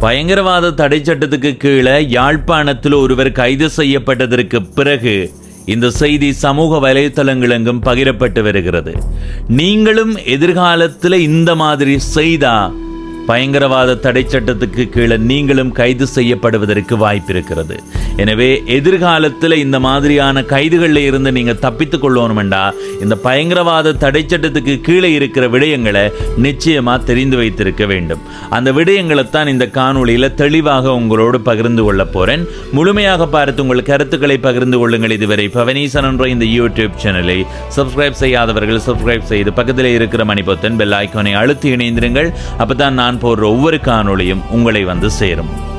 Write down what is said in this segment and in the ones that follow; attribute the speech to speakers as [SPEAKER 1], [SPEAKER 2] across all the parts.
[SPEAKER 1] பயங்கரவாத தடை சட்டத்துக்கு கீழே யாழ்ப்பாணத்தில் ஒருவர் கைது செய்யப்பட்டதற்கு பிறகு இந்த செய்தி சமூக வலைத்தளங்களெங்கும் பகிரப்பட்டு வருகிறது. நீங்களும் எதிர்காலத்தில் இந்த மாதிரி செய்தா பயங்கரவாத தடை சட்டத்துக்கு கீழே நீங்களும் கைது செய்யப்படுவதற்கு வாய்ப்பு இருக்கிறது எனவே எதிர்காலத்தில் இந்த மாதிரியான கைதுகளில் இருந்து நீங்கள் தப்பித்துக் கொள்ளணுமெண்டா இந்த பயங்கரவாத தடை சட்டத்துக்கு கீழே இருக்கிற விடயங்களை நிச்சயமாக தெரிந்து வைத்திருக்க வேண்டும். அந்த விடயங்களை தான் இந்த காணொளியில் தெளிவாக உங்களோடு பகிர்ந்து கொள்ள போகிறேன் முழுமையாக பார்த்து உங்கள் கருத்துக்களை பகிர்ந்து கொள்ளுங்கள் இதுவரை பவனீசன் என்ற இந்த யூடியூப் சேனலை சப்ஸ்கிரைப் செய்யாதவர்கள் சப்ஸ்கிரைப் செய்து பக்கத்தில் இருக்கிற மணிபொத்தன் பெல் ஐக்கோனை அழுத்தி இணைந்திருங்கள். அப்பதான் நான் போடுற ஒவ்வொரு காணொளியும் உங்களை வந்து சேரும்.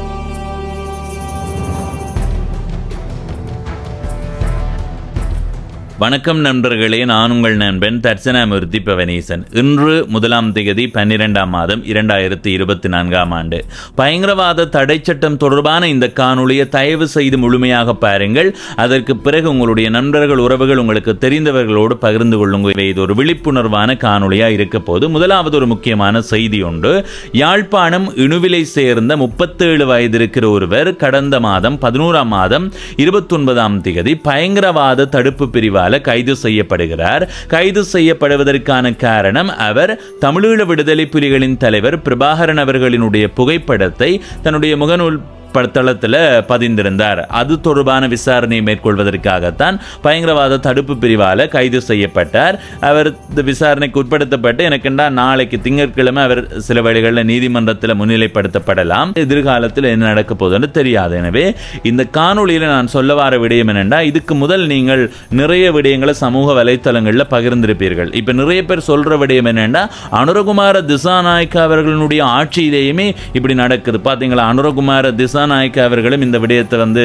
[SPEAKER 1] வணக்கம் நண்பர்களே நான் உங்கள் நண்பன் தர்சனாமூர்த்தி பவனீசன். இன்று முதலாம் தேதி பன்னிரெண்டாம் மாதம் இரண்டாயிரத்தி இருபத்தி நான்காம் ஆண்டு. பயங்கரவாத தடை சட்டம் தொடர்பான இந்த காணொளியை தயவு செய்து முழுமையாக பாருங்கள். அதற்கு பிறகு உங்களுடைய நண்பர்கள் உறவுகள் உங்களுக்கு தெரிந்தவர்களோடு பகிர்ந்து கொள்ளுங்கள். இது ஒரு விழிப்புணர்வான காணொளியா இருக்க போது முதலாவது ஒரு முக்கியமான செய்தி உண்டு. யாழ்ப்பாணம் இணுவிலை சேர்ந்த முப்பத்தேழு வயது இருக்கிற ஒருவர் கடந்த மாதம் பதினோராம் மாதம் இருபத்தொன்பதாம் திகதி தேதி பயங்கரவாத தடுப்பு பிரிவால் கைது செய்யப்படுகிறார். கைது செய்யப்படுவதற்கான காரணம் அவர் தமிழீழ விடுதலை புலிகளின் தலைவர் பிரபாகரன் அவர்களினுடைய புகைப்படத்தை தன்னுடைய முகநூல் படத்தளத்தில் பதிந்திருந்தார். அது தொடர்பான விசாரணையை மேற்கொள்வதற்காகத்தான் பயங்கரவாத தடுப்பு பிரிவால் கைது செய்யப்பட்டார். அவர் இந்த விசாரணைக்கு உட்படுத்தப்பட்டு எனக்குண்டா நாளைக்கு திங்கட்கிழமை அவர் சில வழிகளில் நீதிமன்றத்தில் முன்னிலைப்படுத்தப்படலாம். எதிர்காலத்தில் என்ன நடக்க போகுதுன்னு தெரியாது. எனவே இந்த காணொளியில் நான் சொல்ல வர விடயம் என்னென்னா இதுக்கு முதல் நீங்கள் நிறைய விடயங்களை சமூக வலைத்தளங்களில் பகிர்ந்திருப்பீர்கள். இப்போ நிறைய பேர் சொல்ற விடயம் என்னென்னா அனுரகுமார திசாநாயக்க அவர்களுடைய ஆட்சியிலேயுமே இப்படி நடக்குது. பார்த்தீங்களா அனுரகுமார திசா திசாநாயக்க அவர்களும் இந்த விடயத்தை வந்து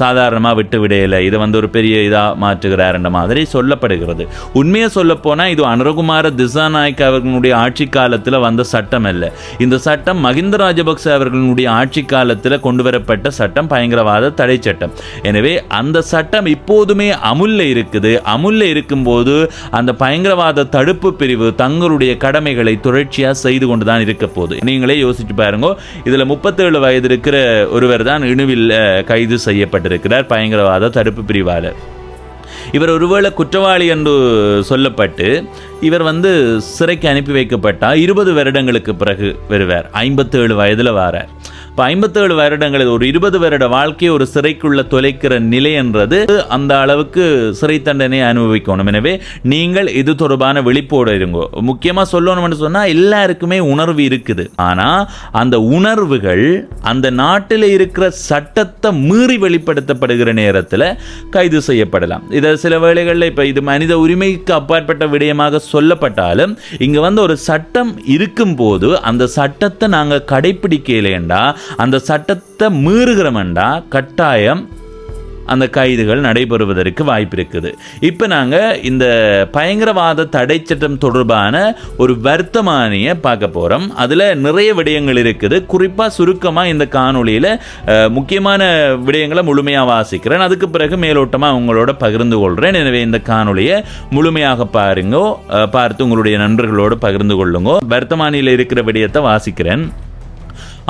[SPEAKER 1] சாதாரணமாக விட்டு விடையலை. இதை வந்து ஒரு பெரிய இதாக மாற்றுகிறார் என்ற மாதிரி சொல்லப்படுகிறது. உண்மையை சொல்லப்போனால் இது அனுரகுமார திசாநாயக்க அவர்களுடைய ஆட்சி காலத்தில் வந்த சட்டம் அல்ல. இந்த சட்டம் மகிந்த ராஜபக்ச அவர்களுடைய ஆட்சி காலத்தில் கொண்டு வரப்பட்ட சட்டம் பயங்கரவாத தடை சட்டம். எனவே அந்த சட்டம் இப்போதுமே அமுல்ல இருக்குது. அமுல்ல இருக்கும்போது அந்த பயங்கரவாத தடுப்பு பிரிவு தங்களுடைய கடமைகளை தொடர்ச்சியாக செய்து கொண்டு தான் இருக்க போகுது. நீங்களே யோசிச்சு பாருங்க இதில் முப்பத்தேழு வயது இருக்கிற ஒருவர் தான் இணுவில் கைது செய்யப்பட்டிருக்கிறார். பயங்கரவாத தடுப்பு பிரிவால் இவர் ஒருவேளை குற்றவாளி என்று சொல்லப்பட்டு இவர் வந்து சிறைக்கு அனுப்பி வைக்கப்பட்டால் இருபது வருடங்களுக்கு பிறகு வருவார். ஐம்பத்தேழு வயதில் வாரார். இப்போ ஐம்பத்தேழு வருடங்கள் ஒரு இருபது வருட வாழ்க்கையை ஒரு சிறைக்குள்ள தொலைக்கிற நிலை என்றது அந்த அளவுக்கு சிறை தண்டனை அனுபவிக்கணும். எனவே நீங்கள் இது தொடர்பான விழிப்போடு இருங்கோ. முக்கியமாக சொல்லணும்னு சொன்னால் எல்லாருக்குமே உணர்வு இருக்குது. ஆனால் அந்த உணர்வுகள் அந்த நாட்டில் இருக்கிற சட்டத்தை மீறி வெளிப்படுத்தப்படுகிற நேரத்தில் கைது செய்யப்படலாம். இதை சில வேளைகளில் இப்போ இது மனித உரிமைக்கு அப்பாற்பட்ட விடயமாக சொல்லப்பட்டாலும் இங்கே வந்து ஒரு சட்டம் இருக்கும்போது அந்த சட்டத்தை நாங்கள் கடைப்பிடிக்கலேண்டா அந்த சட்டத்தை மீறுகிறோம்டா கட்டாயம் அந்த கைதுகள் நடைபெறுவதற்கு வாய்ப்பு இருக்குது இப்போ நாங்கள் இந்த பயங்கரவாத தடை சட்டம் தொடர்பான ஒரு வர்த்தமானியை பார்க்க போகிறோம் அதில் நிறைய விடயங்கள் இருக்குது. குறிப்பாக சுருக்கமாக இந்த காணொளியில் முக்கியமான விடயங்களை முழுமையாக வாசிக்கிறேன். அதுக்கு பிறகு மேலோட்டமாக உங்களோட பகிர்ந்து கொள்கிறேன் எனவே இந்த காணொலியை முழுமையாக பாருங்கோ. பார்த்து உங்களுடைய நண்பர்களோடு பகிர்ந்து கொள்ளுங்கோ. வர்த்தமானியில் இருக்கிற விடயத்தை வாசிக்கிறேன்.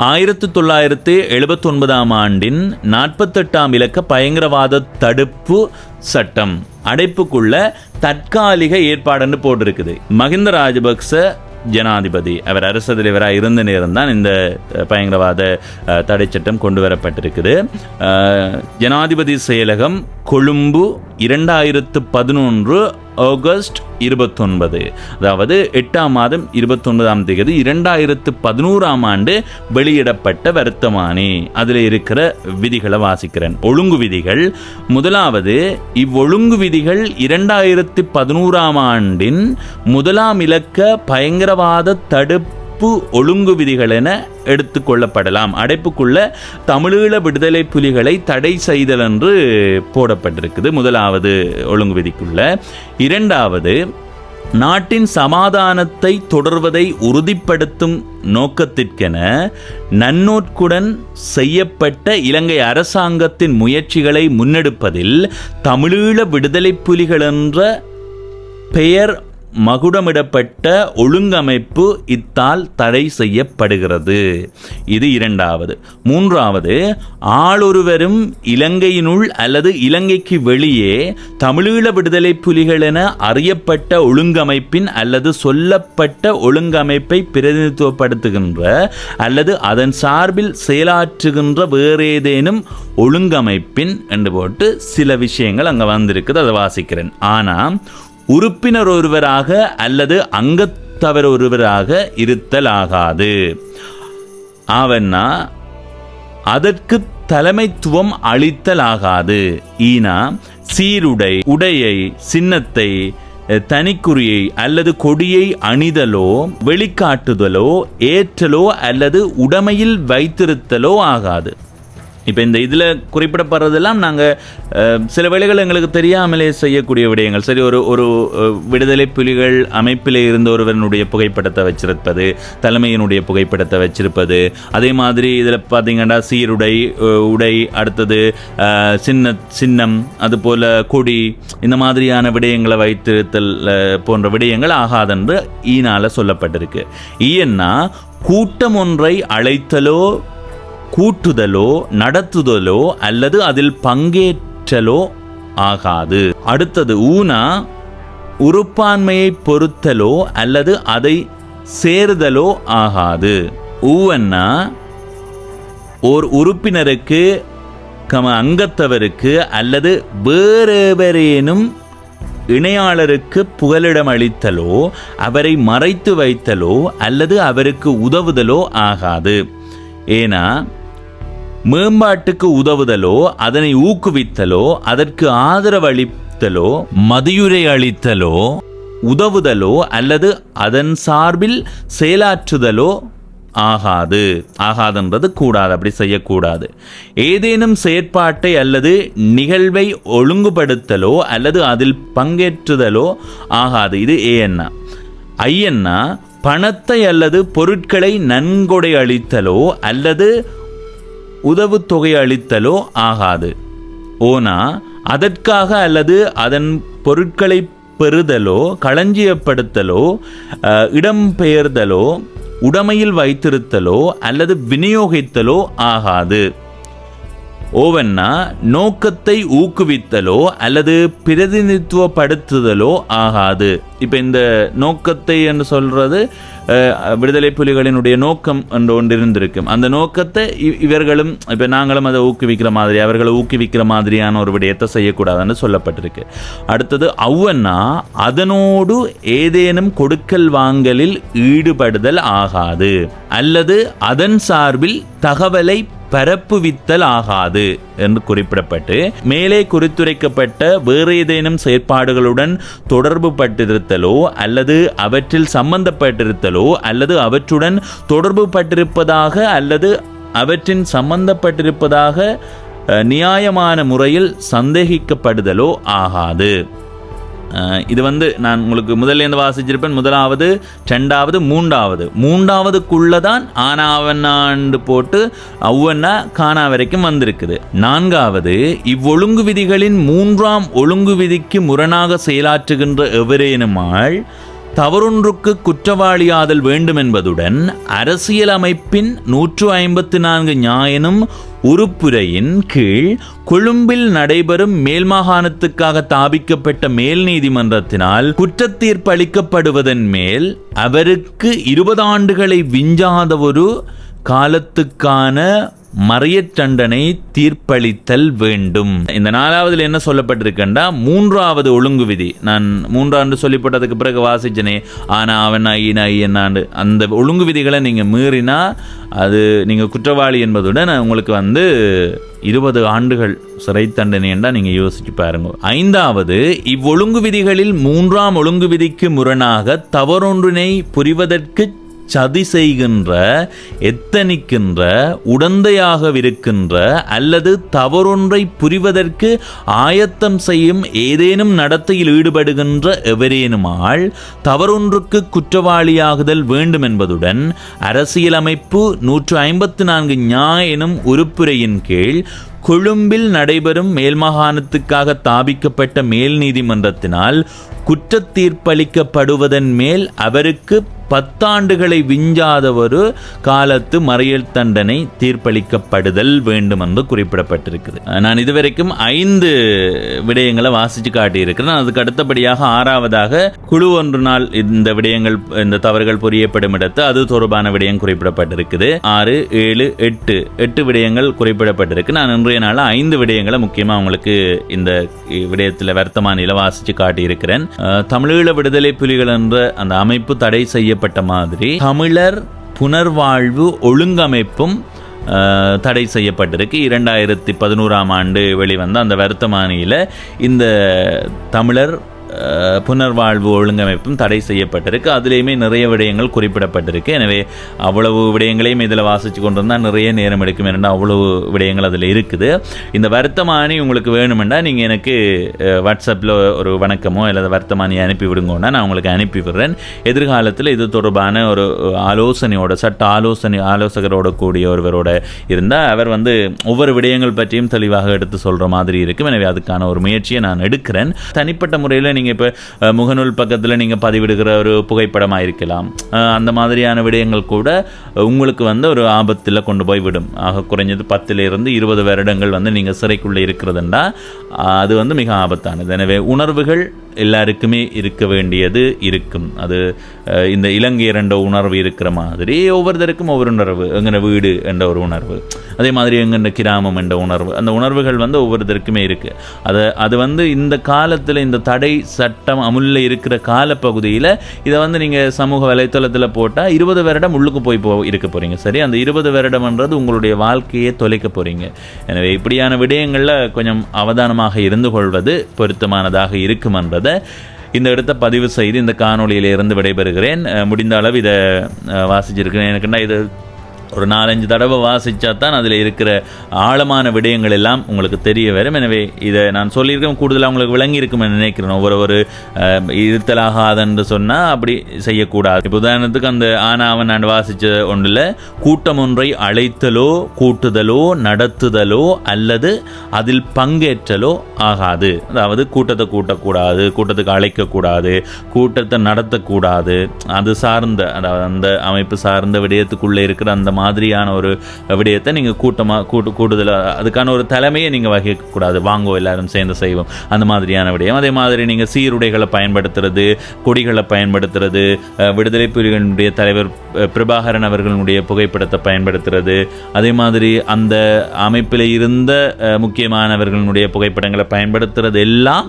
[SPEAKER 1] ஆயிரத்து தொள்ளாயிரத்து எழுபத்தொன்பதாம் ஆண்டின் நாற்பத்தெட்டாம் இலக்க பயங்கரவாத தடுப்பு சட்டம். அடைப்புக்குள்ள தற்காலிக ஏற்பாடுன்னு போட்டிருக்குது. மகிந்த ராஜபக்ச ஜனாதிபதி அவர் அரசு தலைவராக இருந்த நேரம் தான் இந்த பயங்கரவாத தடை சட்டம் கொண்டு வரப்பட்டிருக்குது. ஜனாதிபதி செயலகம் கொழும்பு இரண்டாயிரத்து பதினொன்று ஆகஸ்ட் இருபத்தொன்பது. அதாவது எட்டாம் மாதம் இருபத்தொன்பதாம் தேதி இரண்டாயிரத்து பதினோராம் ஆண்டு வெளியிடப்பட்ட வருத்தமானி. அதில் இருக்கிற விதிகளை வாசிக்கிறேன். ஒழுங்கு விதிகள். முதலாவது இவ்வொழுங்கு விதிகள் இரண்டாயிரத்து பதினோராம் ஆண்டின் முதலாம் இலக்க பயங்கரவாத தடுப்பு ஒழுங்கு விதிகள் என எடுத்துக்கொள்ளப்படலாம் அடைப்புக்குள்ள தமிழீழ விடுதலை புலிகளை தடை செய்தல் என்று போடப்பட்டிருக்குது. முதலாவது ஒழுங்கு விதிக்குள்ள. இரண்டாவது நாட்டின் சமாதானத்தை தொடர்வதை உறுதிப்படுத்தும் நோக்கத்திற்கென நன்னோட்குடன் செய்யப்பட்ட இலங்கை அரசாங்கத்தின் முயற்சிகளை முன்னெடுப்பதில் தமிழீழ விடுதலை புலிகள் என்ற பெயர் மகுடமிடப்பட்ட ஒழுங்கமைப்பு இத்தால் தடை செய்யப்படுகிறது. இது இரண்டாவது. மூன்றாவது ஆளொருவரும் இலங்கையினுள் அல்லது இலங்கைக்கு வெளியே தமிழீழ விடுதலை புலிகள் என அறியப்பட்ட ஒழுங்கமைப்பின் அல்லது சொல்லப்பட்ட ஒழுங்கமைப்பை பிரதிநிதித்துவப்படுத்துகின்ற அல்லது அதன் சார்பில் செயலாற்றுகின்ற வேறேதேனும் ஒழுங்கமைப்பின் என்று போட்டு சில விஷயங்கள் அங்கே வந்திருக்குது அதை வாசிக்கிறேன். ஆனால் உறுப்பினர் ஒருவராக அல்லது அங்கத்தவர் ஒருவராக இருத்தல் ஆகாது ஆவன்னா அதற்கு தலைமைத்துவம் அளித்தலாகாது. ஈனா சீருடை உடையை சின்னத்தை தனிக்குறியை அல்லது கொடியை அணிதலோ வெளிக்காட்டுதலோ ஏற்றலோ அல்லது உடைமையில் வைத்திருத்தலோ ஆகாது. இப்போ இந்த இதில் குறிப்பிடப்படுறதெல்லாம் நாங்கள் சில வேளைகள் எங்களுக்கு தெரியாமலே செய்யக்கூடிய விடயங்கள். சரி ஒரு ஒரு விடுதலை புலிகள் அமைப்பில் இருந்த ஒருவனுடைய புகைப்படத்தை வச்சிருப்பது தலைமையினுடைய புகைப்படத்தை வச்சிருப்பது அதே மாதிரி இதில் பார்த்தீங்கன்னா சீருடை உடை அடுத்தது சின்ன சின்னம் அதுபோல் கொடி இந்த மாதிரியான விடயங்களை வைத்திருத்தல் போன்ற விடயங்கள் ஆகாதென்று ஈனால் சொல்லப்பட்டிருக்கு. ஈயன்னா கூட்டம் ஒன்றை அழைத்தலோ கூட்டுதலோ நடத்துதலோ அல்லது அதில் பங்கேற்றலோ ஆகாது. அடுத்தது ஊனா உறுப்பான்மையை பொறுத்தலோ அல்லது அதை சேருதலோ ஆகாது. ஊவன்னா ஓர் உறுப்பினருக்கு கம அங்கத்தவருக்கு அல்லது வேறெவரேனும் இணையாளருக்கு புகலிடம் அளித்தலோ அவரை மறைத்து வைத்தலோ அல்லது அவருக்கு உதவுதலோ ஆகாது. ஏனா மேம்பாட்டுக்கு உதவுதலோ அதனை ஊக்குவித்தலோ அதற்கு ஆதரவளித்தலோ மதியுரை அளித்தலோ உதவுதலோ அல்லது அதன் சார்பில் செயலாற்றுதலோ ஆகாது. ஆகாதுன்றது கூடாது அப்படி செய்யக்கூடாது. ஏதேனும் செயற்பாட்டை அல்லது நிகழ்வை ஒழுங்குபடுத்தலோ அல்லது அதில் பங்கேற்றுதலோ ஆகாது. இது ஏஎன்னா ஐயன்னா பணத்தை அல்லது பொருட்களை நன்கொடை அளித்தலோ அல்லது உதவுத்தொகை அளித்தலோ ஆகாது. ஓனா அதற்காக அல்லது அதன் பொருட்களை பெறுதலோ களஞ்சியப்படுத்தலோ இடம்பெயர்தலோ உடைமையில் வைத்திருத்தலோ அல்லது விநியோகித்தலோ ஆகாது. ஓவன்னா நோக்கத்தை ஊக்குவித்தலோ அல்லது பிரதிநிதித்துவப்படுத்துதலோ ஆகாது. இப்போ இந்த நோக்கத்தை என்று சொல்றது விடுதலை புலிகளினுடைய நோக்கம் என்று ஒன்று இருந்திருக்கும் அந்த நோக்கத்தை இவர்களும் இப்போ நாங்களும் அதை ஊக்குவிக்கிற மாதிரி அவர்களை ஊக்குவிக்கிற மாதிரியான ஒரு விடயத்தை செய்யக்கூடாதுன்னு சொல்லப்பட்டிருக்கு. அடுத்தது அவ்வன்னா அதனோடு ஏதேனும் கொடுக்கல் வாங்கலில் ஈடுபடுதல் ஆகாது. அல்லது அதன் சார்பில் தகவலை பரப்புவித்தல் ஆகாது என்று குறிப்பிடப்பட்டு மேலே குறித்துரைக்கப்பட்ட வேறு ஏதேனும் செயற்பாடுகளுடன் தொடர்பு பட்டிருத்தலோ அல்லது அவற்றில் சம்பந்தப்பட்டிருத்தலோ அல்லது அவற்றுடன் தொடர்பு பட்டிருப்பதாக அல்லது அவற்றின் சம்பந்தப்பட்டிருப்பதாக நியாயமான முறையில் சந்தேகிக்கப்படுதலோ ஆகாது. இது வந்து நான் உங்களுக்கு முதல்ல இருந்து வாசிச்சிருப்பேன். முதலாவது ரெண்டாவது மூன்றாவது. மூன்றாவதுக்குள்ள தான் ஆனாவண்ணாண்டு போட்டு அவ்வண்ணா காணா வரைக்கும் வந்திருக்குது. நான்காவது இவ்வொழுங்கு விதிகளின் மூன்றாம் ஒழுங்கு விதிக்கு முரணாக செயலாற்றுகின்ற எவரேனுமாள் தவறொன்றுக்கு குற்றவாளியாதல் வேண்டும் என்பதுடன் அரசியலமைப்பின் நூற்று ஐம்பத்தி நான்கு ஞாயினும் உறுப்புரையின் கீழ் கொழும்பில் நடைபெறும் மேல் மாகாணத்துக்காக தாபிக்கப்பட்ட மேல் நீதிமன்றத்தினால் குற்றத்தீர்ப்பு அளிக்கப்படுவதன் மேல் அவருக்கு இருபது ஆண்டுகளை விஞ்சாத ஒரு காலத்துக்கான மறையத் தண்டனை தீர்ப்பளித்தல் வேண்டும். இந்த நாலாவதுல என்ன சொல்லப்பட்டிருக்கண்டா? மூன்றாவது ஒழுங்கு விதி. நான் மூன்றாண்டு சொல்லிப்பட்டதுக்கு பிறகு வாசிச்சனே. ஆனா அவன் ஐயன் என்னாண்டு அந்த ஒழுங்கு விதிகளை நீங்க மீறினா அது நீங்க குற்றவாளி என்பதுடன் உங்களுக்கு வந்து இருபது ஆண்டுகள் சிறை தண்டனை என்றால் நீங்கள் யோசிச்சு பாருங்க. ஐந்தாவது இவ்வொழுங்கு விதிகளில் மூன்றாம் ஒழுங்கு விதிக்கு முரணாக தவறொன்றினை புரிவதற்கு சதி செய்கின்ற எத்தனிக்கின்ற உடந்தையாகவிருக்கின்ற அல்லது தவறொன்றை புரிவதற்கு ஆயத்தம் செய்யும் ஏதேனும் நடத்தையில் ஈடுபடுகின்ற எவரேனுமாள் தவறொன்றுக்கு குற்றவாளியாகுதல் வேண்டும் என்பதுடன் அரசியலமைப்பு நூற்று ஐம்பத்து நான்கு ஞா எனும் உறுப்புரையின் கீழ் கொழும்பில் நடைபெறும் மேல்மாகாணத்துக்காக தாபிக்கப்பட்ட மேல் நீதிமன்றத்தினால் குற்ற தீர்ப்பளிக்கப்படுவதன் மேல் அவருக்கு பத்தாண்டுகளை விஞ்சாத ஒரு காலத்து மறியல் தண்டனை தீர்ப்பளிக்கப்படுதல் வேண்டும் என்று குறிப்பிடப்பட்டிருக்குது. நான் இதுவரைக்கும் ஐந்து விடயங்களை வாசித்து காட்டியிருக்கிறேன். அதுக்கு அடுத்தபடியாக ஆறாவதாக குழு ஒன்று நாள் இந்த விடயங்கள் இந்த தவறுகள் புரியப்படும் இடத்து அது தொடர்பான விடயம் குறிப்பிடப்பட்டிருக்குது. ஆறு ஏழு எட்டு எட்டு விடயங்கள் குறிப்பிடப்பட்டிருக்கு. நான் இன்றைய நாள் ஐந்து விடயங்களை முக்கியமாக உங்களுக்கு இந்த விடயத்தில் வர்த்தமானியில் வாசித்து காட்டியிருக்கிறேன். தமிழீழ விடுதலை புலிகள் என்ற அந்த அமைப்பு தடை செய்ய செய்யப்பட்ட மாதிரி தமிழர் புனர்வாழ்வு ஒழுங்கமைப்பும் தடை செய்யப்பட்டிருக்கு. இரண்டாயிரத்தி பதினோராம் ஆண்டு வெளிவந்த அந்த வருத்தமானியில் இந்த தமிழர் புனர்வாழ்வு ஒழுங்கமைப்பும் தடை செய்யப்பட்டிருக்கு. அதுலேயுமே நிறைய விடயங்கள் குறிப்பிடப்பட்டிருக்கு. எனவே அவ்வளவு விடயங்களையும் இதில் வாசித்து கொண்டு வந்தால் நிறைய நேரம் எடுக்கும் ஏன்னா அவ்வளவு விடயங்கள் அதில் இருக்குது. இந்த வருத்தமானி உங்களுக்கு வேணுமெண்டா நீங்கள் எனக்கு வாட்ஸ்அப்பில் ஒரு வணக்கமோ இல்லை வருத்தமானி அனுப்பி விடுங்கன்னா நான் உங்களுக்கு அனுப்பி விடுறேன். எதிர்காலத்தில் இது தொடர்பான ஒரு ஆலோசனையோட சட்ட ஆலோசனை ஆலோசகரோட கூடிய ஒருவரோட இருந்தால் அவர் வந்து ஒவ்வொரு விடயங்கள் பற்றியும் தெளிவாக எடுத்து சொல்கிற மாதிரி இருக்கும். எனவே அதுக்கான ஒரு முயற்சியை நான் எடுக்கிறேன். தனிப்பட்ட முறையில் நீங்கள் இப்போ முகநூல் பக்கத்தில் நீங்கள் பதிவிடுகிற ஒரு புகைப்படமாக இருக்கலாம் அந்த மாதிரியான விடயங்கள் கூட உங்களுக்கு வந்து ஒரு ஆபத்தில் கொண்டு போய் விடும். ஆக குறைஞ்சது பத்திலிருந்து இருபது வருடங்கள் வந்து நீங்கள் சிறைக்குள்ளே இருக்கிறதுண்டா அது வந்து மிக ஆபத்தானது. எனவே உணர்வுகள் எல்லாருக்குமே இருக்க வேண்டியது இருக்கும். அது இந்த இலங்கை என்ற உணர்வு இருக்கிற மாதிரி ஒவ்வொருத்தருக்கும் ஒவ்வொரு உணர்வு. எங்கன வீடு என்ற ஒரு உணர்வு. அதே மாதிரி எங்கன கிராமம் என்ற உணர்வு. அந்த உணர்வுகள் வந்து ஒவ்வொருத்தருக்குமே இருக்குது அது அது வந்து இந்த காலத்தில் இந்த தடை சட்டம் அமுல்ல இருக்கிற காலப்பகுதியில் இதை வந்து நீங்கள் சமூக வலைத்தளத்தில் போட்டால் இருபது வருடம் உள்ளுக்கு போய் போ இருக்க போகிறீங்க சரி அந்த இருபது வருடம்ன்றது உங்களுடைய வாழ்க்கையை தொலைக்க போகிறீங்க எனவே இப்படியான விடயங்களில் கொஞ்சம் அவதானமாக இருந்து கொள்வது பொருத்தமானதாக இருக்குமென்றதை. இந்த இடத்த பதிவு செய்து இந்த காணொலியிலிருந்து விடைபெறுகிறேன். முடிந்த அளவு இதை வாசிச்சிருக்கிறேன். எனக்குன்னா இது ஒரு நாலஞ்சு தடவை வாசித்தா தான் அதில் இருக்கிற ஆழமான விடயங்கள் எல்லாம் உங்களுக்கு தெரிய வரும். எனவே இதை நான் சொல்லியிருக்கேன் கூடுதலாக உங்களுக்கு விளங்கி இருக்கும்னு நினைக்கிறேன் ஒவ்வொரு ஒரு அஹ், சொன்னால் அப்படி செய்யக்கூடாது. இப்போ உதாரணத்துக்கு அந்த ஆனா அவன் நான் வாசித்த ஒன்றில் கூட்டம் ஒன்றை அழைத்தலோ கூட்டுதலோ நடத்துதலோ அல்லது அதில் பங்கேற்றலோ ஆகாது. அதாவது கூட்டத்தை கூட்டக்கூடாது கூட்டத்துக்கு அழைக்கக்கூடாது கூட்டத்தை நடத்தக்கூடாது. அது சார்ந்த அதாவது அந்த அமைப்பு சார்ந்த விடயத்துக்குள்ளே இருக்கிற அந்த மாதிரியான ஒரு விடயத்தை நீங்கள் கூட்டமாக கூட்டு கூடுதலாக அதுக்கான ஒரு தலைமையை நீங்கள் வகிக்கக்கூடாது. வாங்கோ எல்லாரும் சேர்ந்து செய்வோம். அந்த மாதிரியான விடயம். அதே மாதிரி நீங்கள் சீருடைகளை பயன்படுத்துறது கொடிகளை பயன்படுத்துறது விடுதலை புலிகளுடைய தலைவர் பிரபாகரன் அவர்களுடைய புகைப்படத்தை பயன்படுத்துறது. அதே மாதிரி அந்த அமைப்பில் இருந்த முக்கியமானவர்களுடைய புகைப்படங்களை பயன்படுத்துறது எல்லாம்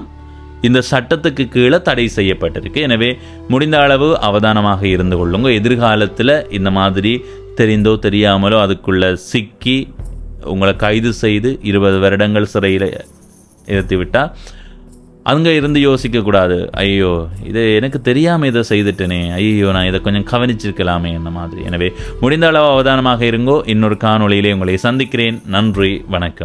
[SPEAKER 1] இந்த சட்டத்துக்கு கீழே தடை செய்யப்பட்டிருக்கு. எனவே முடிந்த அளவு அவதானமாக இருந்து கொள்ளுங்க. எதிர்காலத்தில் இந்த மாதிரி தெரிந்தோ தெரியாமலோ அதுக்குள்ளே சிக்கி உங்களை கைது செய்து இருபது வருடங்கள் சிறையில் இருத்தி விட்டால் அங்கே இருந்து யோசிக்கக்கூடாது ஐயோ இது எனக்கு தெரியாமல் இதை செய்துட்டேனே. ஐயோ நான் இதை கொஞ்சம் கவனிச்சிருக்கலாமே என்ன மாதிரி. எனவே முடிந்த அளவு அவதானமாக இருங்கோ. இன்னொரு காணொளியிலே உங்களை சந்திக்கிறேன். நன்றி வணக்கம்.